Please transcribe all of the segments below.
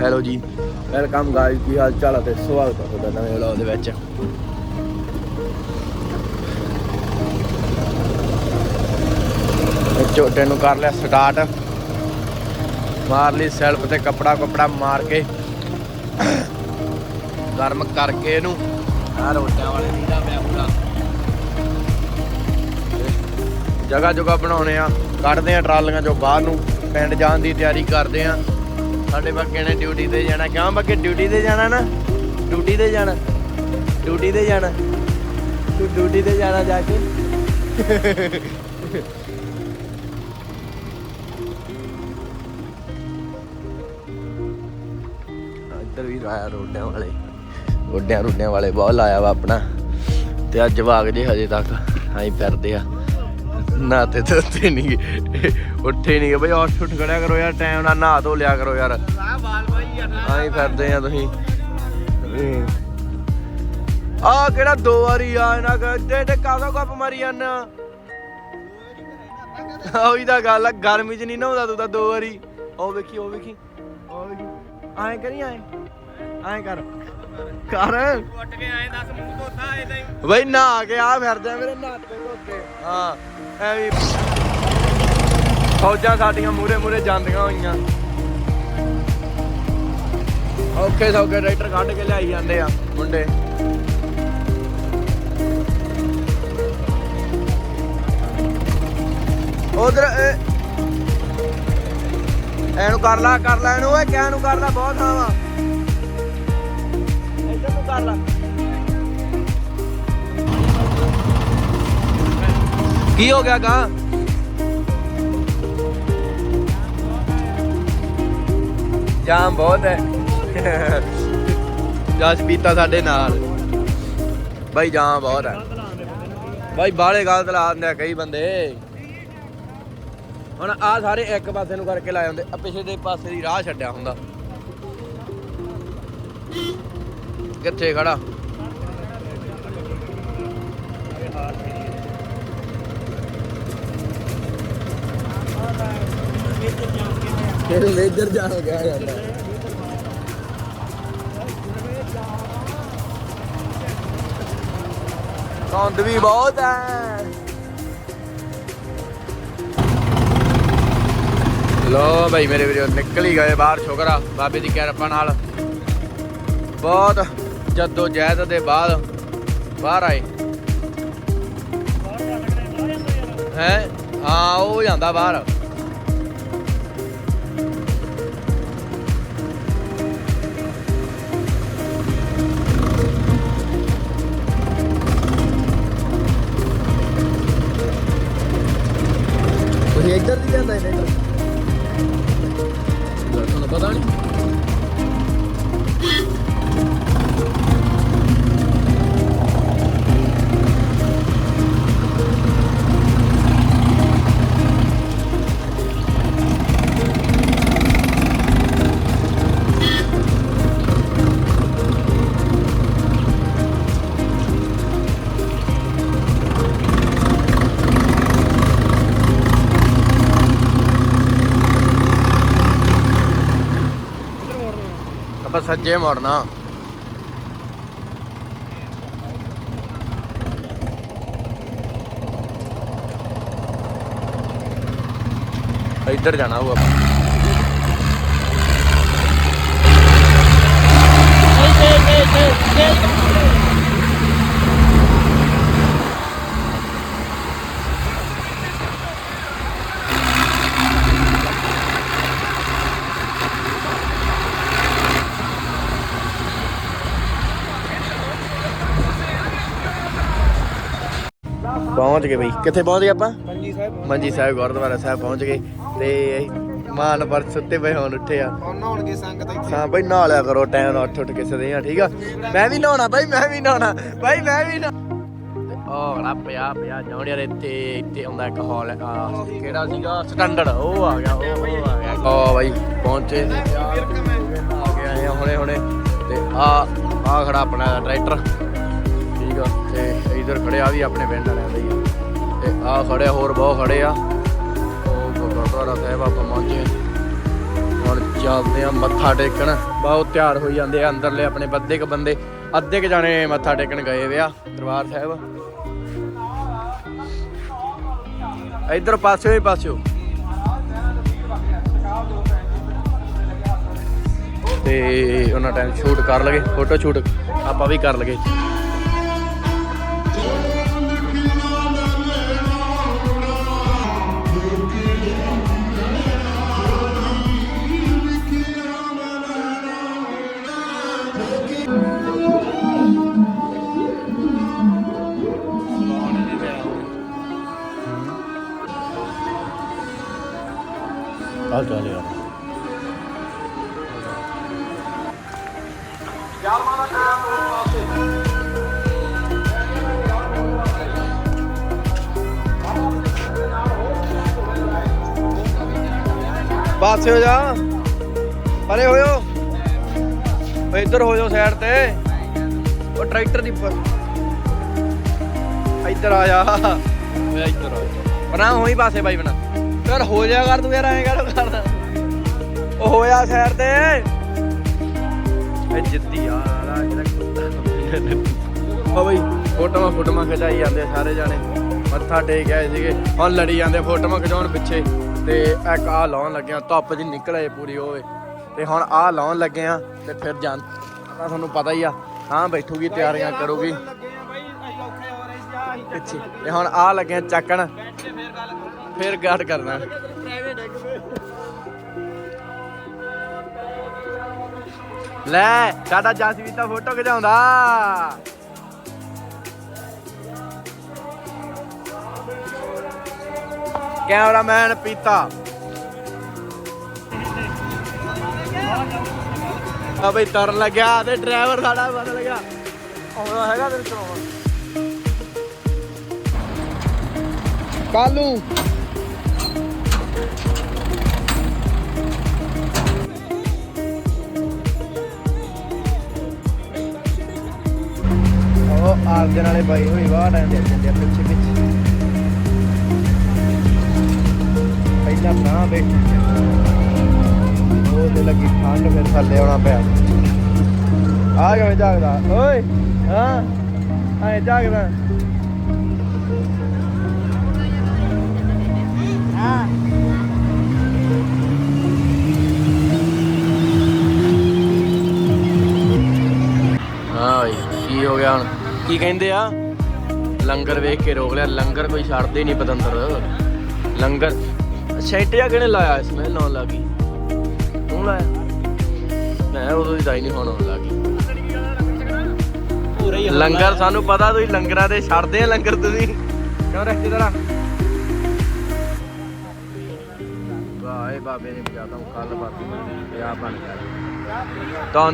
Hello ਜੀ। Welcome guys ਕੀ ਹਾਲ ਚਾਲ ਹੈ ਤੇ ਸਵਾਗਤ ਹੈ ਤੁਹਾਡਾ ਨਵੇਂ ਵਲੌਗ ਦੇ ਵਿੱਚ। ਤੇ ਝੋਟੇ ਨੂੰ ਕਰ ਲਿਆ ਸਟਾਰਟ ਮਾਰ ਲਈ ਸੈਲਫ ਤੇ ਕਪੜਾ ਕਪੜਾ ਮਾਰ ਕੇ ਗਰਮ ਕਰਕੇ ਇਹਨੂੰ ਆ ਰੋਟਿਆਂ ਵਾਲੇ ਦੀ ਦਾ ਪਿਆ ਪੂਰਾ। ਜਗ੍ਹਾ ਜਗ੍ਹਾ ਬਣਾਉਣੇ ਆ, ਕੱਢਦੇ ਆ ਟਰਾਲੀਆਂ ਚੋਂ ਬਾਹਰ ਨੂੰ, ਪਿੰਡ ਜਾਣ ਦੀ ਤਿਆਰੀ ਕਰਦੇ ਆ। ਸਾਡੇ ਬੱਗੇ ਨੇ ਡਿਊਟੀ ਤੇ ਜਾਣਾ। ਕਿਉਂ ਬੱਗੇ? ਡਿਊਟੀ ਤੇ ਜਾਣਾ ਨਾ। ਡਿਊਟੀ ਤੇ ਜਾਣਾ। ਡਿਊਟੀ ਤੇ ਜਾਣਾ। ਤੂੰ ਡਿਊਟੀ ਤੇ ਜਾਣਾ ਜਾ ਕੇ। ਇੱਧਰ ਵੀ ਆਇਆ ਰੋਡਿਆਂ ਵਾਲੇ। ਰੋਡਿਆਂ ਰੋਡਿਆਂ ਵਾਲੇ ਬਹੁਤ ਲਾਇਆ ਵਾ ਆਪਣਾ। ਤੇ ਅੱਜ ਵਾਗ ਜੇ ਹਜੇ ਤੱਕ। ਆਈ ਫਿਰਦੇ ਆ। ਨਾ ਤੇ ਤੇ ਨਹੀਂ। ਉੱਠੇ ਨਹੀਂ ਬਈ ਉੱਠ ਉੱਠ ਖੜਿਆ ਕਰੋ ਯਾਰ ਟਾਈਮ ਨਾਲ ਨਹਾ ਧੋ ਲਿਆ ਕਰੋ ਯਾਰ। ਆਈ ਫਿਰਦੇ ਆ ਤੁਸੀਂ। ਆ ਕਿਹੜਾ ਦੋ ਵਾਰੀ ਆ ਇਹਨਾਂ ਕਰਦੇ ਤੇ ਕਾਹਦਾ ਕੱਪ ਮਾਰੀ ਜਾਂਦਾ? ਉਹੀ ਤਾਂ ਗੱਲ ਆ ਗਰਮੀ ਚ ਨਹੀਂ ਨਹਾਉਂਦਾ ਤੂੰ ਤਾਂ ਦੋ ਵਾਰੀ। ਉਹ ਵੇਖੀ ਉਹ ਵੇਖੀ। ਉਹ ਵੇਖੀ ਐਂ ਕਰੀ ਐਂ ਐਂ ਕਰ। ਕਰ। ਉੱਟ ਕੇ ਆਏ 10 ਮੂੰਹ ਧੋਤਾ ਏਦਾਂ ਹੀ ਬਈ ਨਹਾ ਕੇ ਆ ਫਿਰਦੇ ਆ ਮੇਰੇ ਨਾਤੇ ਧੋਤੇ ਹਾਂ। ਐਵੇਂ ਫੌਜਾਂ ਸਾਡੀਆਂ ਮੂਰੇ ਮੂਰੇ ਜਾਂਦੀਆਂ ਹੋਈਆਂ। ਓਕੇ ਸੌਕੇ ਟਰੈਕਟਰ ਕੱਢ ਕੇ ਲਿਆਈ ਜਾਂਦੇ ਆ ਮੁੰਡੇ। ਉਧਰ ਐਨੂੰ ਕਰ ਲਾ, ਕਰ ਲੈ ਇਹਨੂੰ, ਓਏ, ਕਿਆ ਨੂੰ ਕਰ ਲਾ, ਬਹੁਤ ਥਾਂ ਵਾ। ਇੱਧਰ ਨੂੰ ਕਰ ਲਾ। ਕੀ ਹੋ ਗਿਆ ਗਾ? ਜਾਮ ਬਹੁਤ ਹੈ। ਜਸ ਪੀਤਾ ਸਾਡੇ ਨਾਲ। ਬਾਈ ਜਾਮ ਬਹੁਤ ਹੈ। ਬਾਈ ਬਾਹਲੇ ਗਲਤ ਲਾ ਦਿੰਦੇ ਕਈ ਬੰਦੇ। ਹੁਣ ਆ ਸਾਰੇ ਇੱਕ ਪਾਸੇ ਨੂੰ ਕਰਕੇ ਲਾਏ ਹੁੰਦੇ। ਆ ਪਿਛਲੇ ਦੇ ਪਾਸੇ ਦੀ ਰਾਹ ਛੱਡਿਆ ਹੁੰਦਾ। ਕਿੱਥੇ ਖੜਾ? ਫਿਰ ਮੇਜਰ ਜਾ ਹੋ ਗਿਆ ਜਾਂਦਾ ਧੁੰਦ ਵੀ ਬਹੁਤ ਹੈ ਲੋ ਭਾਈ ਮੇਰੇ ਵੀਰੋ ਨਿਕਲ ਹੀ ਗਏ ਬਾਹਰ ਸ਼ੁਕਰ ਆ ਬਾਬੇ ਦੀ ਕਿਰਪਾ ਨਾਲ ਬਹੁਤ ਜੱਦੋ ਜਹਿਦ ਦੇ ਬਾਅਦ ਬਾਹਰ ਆਏ ਹੈ ਹਾਂ ਉਹ ਜਾਂਦਾ ਬਾਹਰ ਸੱਜੇ ਮੁੜਨਾ ਇੱਧਰ ਜਾਣਾ ਹੋਊ ਆਪਾਂ। ਪਹੁੰਚ ਗਏ ਬਈ। ਕਿੱਥੇ ਪਹੁੰਚ ਗਏ ਆਪਾਂ? ਮੰਜੀ ਸਾਹਿਬ ਮੰਜੀ ਸਾਹਿਬ ਗੁਰਦੁਆਰਾ ਸਾਹਿਬ ਪਹੁੰਚ ਗਏ ਤੇ ਮਾਨ ਪਰ ਸੁੱਤੇ ਪਏ ਹੁਣ ਉੱਠੇ ਆ। ਹੁਣ ਨਹਾਉਣਗੇ ਸੰਗਤ ਇੱਥੇ। ਹਾਂ ਬਈ ਨਹਾ ਲਿਆ ਕਰੋ ਟਾਈਮ ਨਾਲ ਉੱਠ ਉੱਠ ਕੇ ਸਦੇ ਆ ਠੀਕ ਆ? ਮੈਂ ਵੀ ਨਹਾਉਣਾ ਬਈ ਮੈਂ ਵੀ ਨਹਾਉਣਾ। ਬਈ ਮੈਂ ਵੀ ਨਾ ਉਹ ਨਾ ਪਿਆ ਪਿਆ ਜਾਉਣ ਯਾਰ ਇੱਥੇ ਇੱਥੇ ਆਉਂਦਾ ਇੱਕ ਹਾਲ ਕਿਹੜਾ ਸੀਗਾ? ਸਟੈਂਡਰਡ ਉਹ ਆ ਗਿਆ ਉਹ ਆ ਗਿਆ ਉਹ ਬਾਈ ਪਹੁੰਚੇ। ਆ ਹੁਣੇ ਹੁਣੇ। ਤੇ ਆ ਆ ਖੜਾ ਆਪਣਾ ਟਰੈਕਟਰ। ਆ ਇਧਰ ਖੜੇ ਆ ਵੀ ਆਪਣੇ ਪਿੰਡ ਵਾਲਿਆਂ ਦੇ ਹੀ ਆ। ਤੇ ਆ ਖੜੇ ਹੋਰ ਬਹੁਤ ਖੜੇ ਆ। ਉਹ ਗੁਰਦੁਆਰਾ ਸਾਹਿਬ ਆਪਾਂ ਪਹੁੰਚੇ। ਹੁਣ ਚੱਲਦੇ ਆ ਮੱਥਾ ਟੇਕਣ। ਬਹੁਤ ਤਿਆਰ ਹੋਈ ਜਾਂਦੇ ਆ ਅੰਦਰਲੇ ਆਪਣੇ ਬੱਦੇ ਕ ਬੰਦੇ। ਅੱਧੇ ਕ ਜਾਣੇ ਮੱਥਾ ਟੇਕਣ ਗਏ ਵੇ ਆ ਦਰਬਾਰ ਸਾਹਿਬ। ਇਧਰ ਪਾਸਿਓ ਹੀ ਪਾਸਿਓ। ਤੇ ਉਹਨਾਂ ਟਾਈਮ ਸ਼ੂਟ ਕਰ ਲਗੇ ਫੋਟੋ ਸ਼ੂਟ ਆਪਾਂ ਵੀ ਕਰ ਲਗੇ। ਪਾਸੇ ਹੋ ਜਾ। ਪਰੇ ਹੋਇਓ। ਓਏ ਇੱਧਰ ਹੋ ਜਾਓ ਸਾਈਡ ਤੇ। ਉਹ ਟਰੈਕਟਰ ਦੀ ਇੱਧਰ ਆ ਜਾ। ਓਏ ਇੱਧਰ ਆ ਬਣਾ ਹੋਈ ਪਾਸੇ ਬਾਈ ਬਣਾ। ਯਾਰ ਹੋ ਜਾ ਕਰ ਤੂੰ ਯਾਰ ਐਂ ਕਰ ਕਰਦਾ। ਉਹ ਹੋਇਆ ਸਾਈਡ ਤੇ। ਇਹ ਜਿੱਦੀ ਯਾਰ ਆ ਜਿਹੜਾ ਕੁੱਤਾ। ਓ ਬਈ, ਫੋਟੋਆਂ ਫੋਟੋਆਂ ਖਿਚਾਈ ਜਾਂਦੇ ਸਾਰੇ ਜਾਣੇ। ਮੱਥਾ ਟੇਕ ਆਏ ਸੀਗੇ। ਹੁਣ ਲੜੀ ਜਾਂਦੇ ਫੋਟੋਆਂ ਖਿਚਾਉਣ ਪਿੱਛੇ। ਤੇ ਇੱਕ ਆ ਲਾਉਣ ਲੱਗੇ ਧੁੱਪ ਜੀ ਨਿਕਲੇ ਪੂਰੀ ਹੋਵੇ। ਤੇ ਹੁਣ ਆ ਲਾਉਣ ਲੱਗੇ ਆ, ਤੇ ਫਿਰ ਜਾਂ ਤੁਹਾਨੂੰ ਪਤਾ ਹੀ ਆ, ਹਾਂ ਬੈਠੂਗੀ, ਤਿਆਰੀਆਂ ਕਰੂਗੀ। ਪਿੱਛੇ। ਤੇ ਹੁਣ ਆ ਲੱਗੇ ਚੱਕਣ। ਬੈਠੇ ਫੇਰ ਗੱਲ ਫਿਰ ਗਾਟ ਕਰਨਾ। ਲੈ, ਸਾਡਾ ਜਸਵੀਰ ਤਾਂ ਫੋਟੋ ਖਿਚਾਉਂਦਾ। ਕੈਮਰਾਮੈਨ ਪੀਤਾ। ਆ ਬਈ ਤਰਨ ਲੱਗਿਆ, ਤੇ ਡਰਾਈਵਰ ਸਾਡਾ ਬਦਲ ਗਿਆ। ਆਉਂਦਾ ਹੈਗਾ ਤੇਰੇ ਚਲਾਉਣ ਕਾਲੂ ਉਹ ਆਪ ਦੇ ਬਾਈ ਹੋਈ, ਵਾਹ ਟਾਈਮ ਦੇ ਜਾਂਦੇ ਆ ਪਿੱਛੇ ਪਿੱਛੇ। ਪਹਿਲਾਂ ਤਾਂ ਬੈਠੀ ਉਹ ਤੇ ਲੱਗੀ ਠੰਡ, ਫਿਰ ਥੱਲੇ ਆਉਣਾ ਪਿਆ। ਆ ਕਿਵੇਂ ਜਾਗਦਾ। ਓਏ, ਹਾਂ ਐ ਜਾਗਦਾ। ਹਾਂ। ਕੀ ਕਹਿੰਦੇ ਆ? ਲੰਗਰ ਵੇਖ ਕੇ ਰੋਕ ਲਿਆ। ਲੰਗਰ ਕੋਈ ਛੱਡਦੇ ਨਹੀਂ ਪਤੰਦਰ। ਲੰਗਰ ਛੇਟਿਆ ਕਿਹਨੇ ਲਾਇਆ? ਇਸ ਮੈਂ ਲਾਉਣ ਲੱਗੀ ਤੂੰ ਲਾਇਆ? ਮੈਂ ਉਦੋਂ ਹੀ ਦਾਈ ਨਹੀਂ ਹੋਣ ਲੱਗੀ ਲੰਗਰ ਸਾਨੂੰ ਪਤਾ, ਤੁਸੀਂ ਲੰਗਰਾਂ ਦੇ ਛੱਡਦੇ ਆ ਲੰਗਰ ਤੁਸੀਂ। ਕਿਉਂ ਰੱਖਦੇ ਤਰਾ ਵਾਹ ਬਾਬੇ ਨੇ ਬਜਾਤਾ ਹੂੰ ਕੱਲ ਬਾਬੇ ਨੇ ਬਣ ਗਿਆ। ਤਾਂ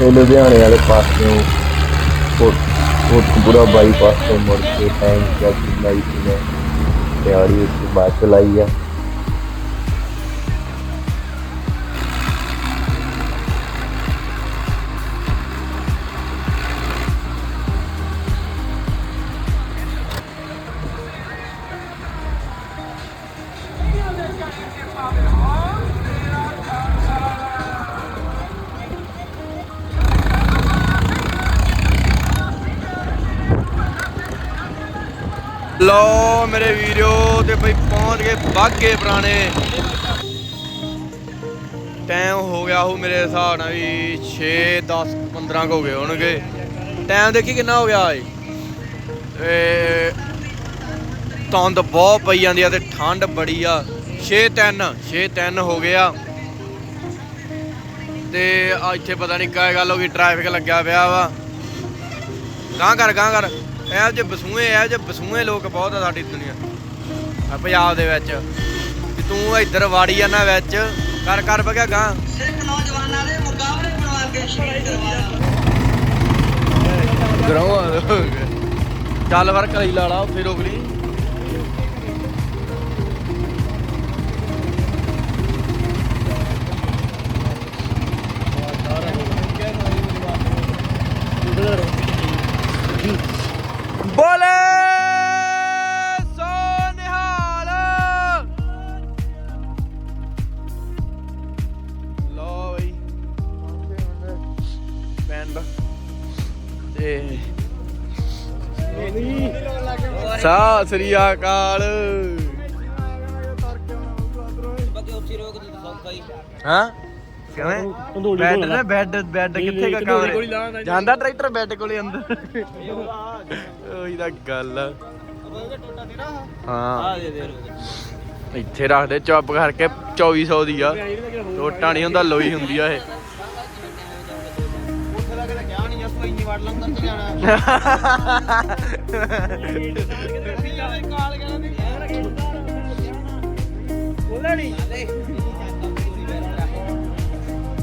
ਦਾ ਲੁਧਿਆਣੇ ਵਾਲੇ ਪਾਸਿਓਂ ਕੋਟ ਬਾਈਪਾਸ ਤੋਂ ਮੁੜ ਕੇ ਟਾਈਮ ਚੈੱਕ ਲਾਈ ਸੀ ਮੈਂ। ਤਿਆਰੀ ਉਸ ਤੋਂ ਬਾਅਦ ਚਲਾਈ ਆ। ਲੋ ਮੇਰੇ ਵੀਡੀਓ ਤੇ ਬਈ ਪਹੁੰਚ ਗਏ ਬਾਗੇ ਪੁਰਾਣੇ। ਟਾਈਮ ਹੋ ਗਿਆ ਉਹ ਮੇਰੇ ਹਿਸਾਬ ਨਾਲ ਵੀ 6 10 15 ਕੁ ਹੋ ਗਏ ਹੋਣਗੇ। ਟਾਈਮ ਦੇਖੀ ਕਿੰਨਾ ਹੋ ਗਿਆ ਏ ਏ ਧੁੰਦ ਬਹੁਤ ਪਈ ਜਾਂਦੀ ਆ ਤੇ ਠੰਡ ਬੜੀ ਆ। 6 3 6 3 ਹੋ ਗਿਆ ਤੇ ਆ ਇੱਥੇ ਪਤਾ ਨਹੀਂ ਕਾਹ ਗੱਲ ਹੋ ਗਈ ਟ੍ਰੈਫਿਕ ਲੱਗਿਆ ਪਿਆ ਵਾ। ਕਾਂ ਕਰ ਕਾਂ ਕਰ। ਇਹੋ ਜਿਹੇ ਬਸੂਏ ਇਹੋ ਜਿਹੇ ਬਸੂਏ ਲੋਕ ਬਹੁਤ ਆ ਸਾਡੀ ਦੁਨੀਆ। ਆ ਪੰਜਾਬ ਦੇ ਵਿੱਚ। ਤੇ ਤੂੰ ਇੱਧਰ ਵਾੜੀ ਜਾਂਦਾ ਵਿੱਚ ਕਰ ਕਰ ਬਗਿਆ ਗਾਂ ਸਿੱਖ ਨੌਜਵਾਨਾਂ ਦੇ ਮੁਕਾਬਲੇ ਬਣਵਾ ਕੇ ਸ਼ਹੀਦ ਕਰਵਾਇਆ ਗਰਾਉਂ ਚੱਲ ਫਿਰ ਕਲੀ ਲਾ ਲਾ ਉੱਥੇ ਰੋਕ ਲਈ ਤੇ ਸਤਿ ਸ੍ਰੀ ਅਕਾਲ। ਦੇ ਹੀ? ਕਿਵੇਂ? ਬੈੱਡ ਨੇ ਬੈੱਡ ਬੈੱਡ ਕਿੱਥੇ ਕਾ ਕਮਰੇ? ਜਾਂਦਾ ਟਰੈਕਟਰ ਬੈੱਡ ਕੋਲੇ ਅੰਦਰ? ਉਹੀ ਤਾਂ ਗੱਲ ਆ। ਹਾਂ। ਦੇ ਦੇ ਇੱਥੇ ਰੱਖਦੇ ਚੁੱਪ ਕਰਕੇ 2400 ਦੀ ਆ। ਟੋਟਾ ਨਹੀਂ ਹੁੰਦਾ ਲੋਈ ਹੁੰਦੀ ਆ ਇਹ। ਨਹੀਂ ਜਸ ਲੰਗਰ ਤੇ ਜਾਣਾ। ਕਾਲ ਕਹਿੰਦੇ ਬੋਲੇ ਨਹੀਂ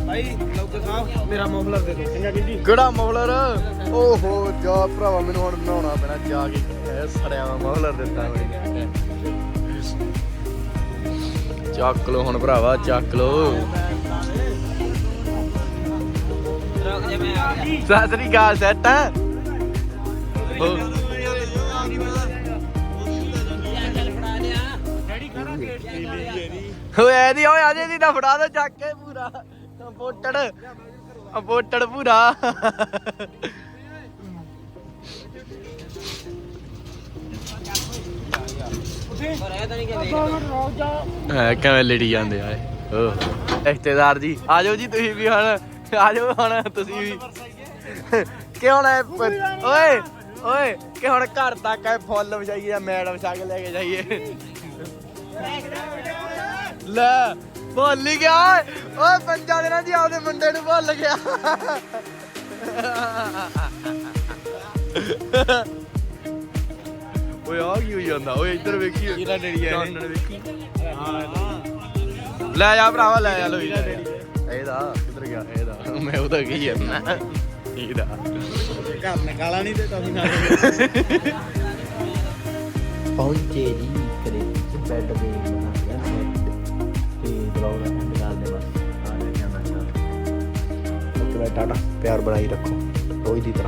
ਭਾਈ ਲੋਕ ਸਾਹਿਬ ਮੇਰਾ ਮਫਲਰ ਦੇ ਦਿਓ ਕਿੰਨਾ ਕਿੰਦੀ ਕਿਹੜਾ ਮਫਲਰ ਓਹੋ, ਜਾ ਭਰਾਵਾ, ਮੈਨੂੰ ਹੁਣ ਨਹਾਉਣਾ ਪੈਣਾ, ਜਾ ਕੇ ਇਹ ਸੜਿਆ ਵਾ ਮਫਲਰ ਦਿੱਤਾ ਮੈਨੂੰ ਚੱਕ ਲੋ ਹੁਣ ਭਰਾਵਾ, ਚੱਕ ਲੋ ਸਤਿ ਸ੍ਰੀ ਅਕਾਲ ਸੈਟ ਓਏ ਇਹਦੀ ਓਏ ਅਜੇ ਦੀ ਨਾ ਫੜਾ ਦੋ ਚੱਕ ਕੇ ਪੂਰਾ। ਕੰਪੋਟੜ ਕੰਪੋਟੜ ਪੂਰਾ। ਤਾਂ ਹੈ ਕਿਵੇਂ ਲੜੀ ਜਾਂਦੇ ਆ। ਓਹ ਰਿਸ਼ਤੇਦਾਰ ਜੀ ਆਜੋ ਜੀ ਤੁਸੀਂ ਵੀ ਹੁਣ। ਆਜੋ ਹੁਣ ਤੁਸੀਂ ਵੀ। ਇਹ ਪ- ਓਏ ਓਏ ਕਿ ਹੁਣ ਘਰ ਤੱਕ ਇਹ ਫੁੱਲ ਵਜਾਈਏ ਜਾਂ ਮੈਡ ਵਿਛਾ ਕੇ ਲੈ ਕੇ ਜਾਈਏ। ਲੈ ਭੁੱਲ ਹੀ ਗਿਆ ਓਏ। ਓਏ ਪੰਜਾਂ ਦਿਨਾਂ ਦੀ ਆਪਦੇ ਮੁੰਡੇ ਨੂੰ ਭੁੱਲ ਗਿਆ। ਓਏ ਆ ਕੀ ਹੋਈ ਜਾਂਦਾ? ਓਏ ਇੱਧਰ ਵੇਖੀ। ਕਿਹੜਾ ਡੇੜੀ ਆ? ਵੇਖੀ। ਲੈ ਜਾ ਭਰਾਵਾ ਲੈ ਜਾ ਲੋਈ ਇਹਦਾ ਮੈਂ ਉਹਦਾ ਕੀ ਜਾਂਦਾ ਇਹਦਾ। ਘਰ ਨੇ ਗਾਲਾਂ ਨਹੀਂ ਦਿੱਤਾ ਸੀ ਨਾਲ। ਪਹੁੰਚੇ ਜੀ ਕਰੇ ਬੈੱਡ ਦੇ ਬਣਾ ਲਿਆ ਬੈੱਡ ਤੇ ਬਲੌਗ ਐਂਡ ਕਰ ਦੇ ਬਸ। ਆ ਲੈ ਜਾਣਾ ਚਾਹ ਓਕੇ ਬਾਈ ਟਾਟਾ ਪਿਆਰ ਬਣਾਈ ਰੱਖੋ ਰੋਜ਼ ਦੀ ਤਰ੍ਹਾਂ।